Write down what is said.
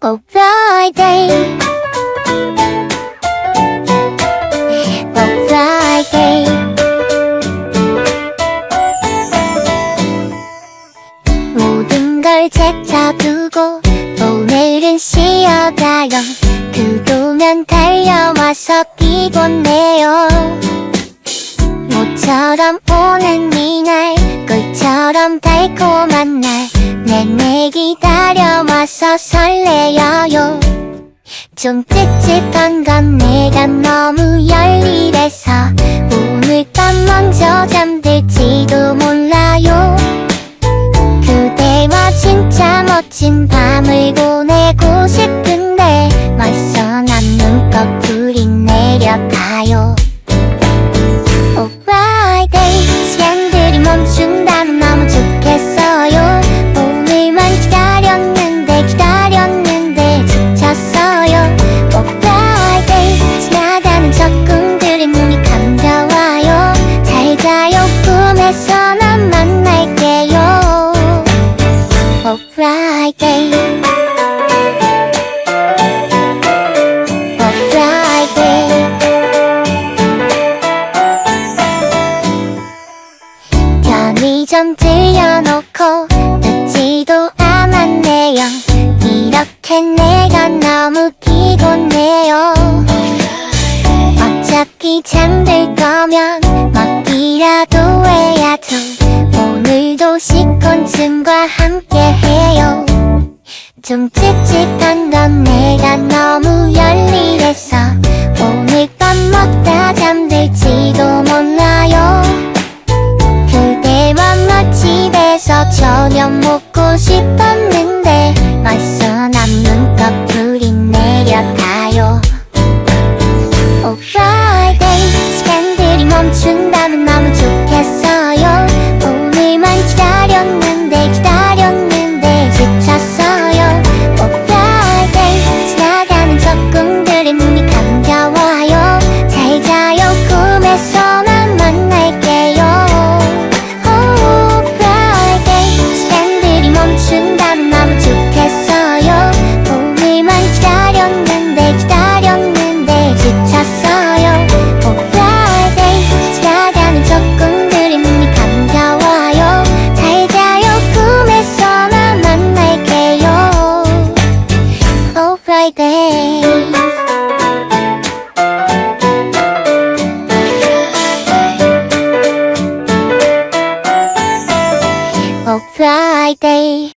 Oh Friday Oh Friday 모든 걸 제쳐두고 오늘은 쉬어가요. 그도면 달려와서 피곤해요. 모처럼 오는 이날 꿀처럼 달콤한 날 내내 기다려와서 설레어요. 좀 찝찝한 건 내가 너무 열일해서 오늘 밤 먼저 잠들지도 몰라요. 그대와 진짜 멋진 밤을 보내고 싶은데 멀쩡한 눈꺼풀이 내려가 Friday. Oh Friday. 편의점 들려놓고 듣지도 않았네요. 이렇게 내가 너무 피곤해요. 어차피 잠들 거면 먹기라도 식곤증과 함께해요. 좀 찝찝한 건 내가 너무 열일해서 오늘 밤 먹다 잠들지도 몰라요. 그대와 맛집에서 저녁 먹고 싶었는데 멀쩡 Friday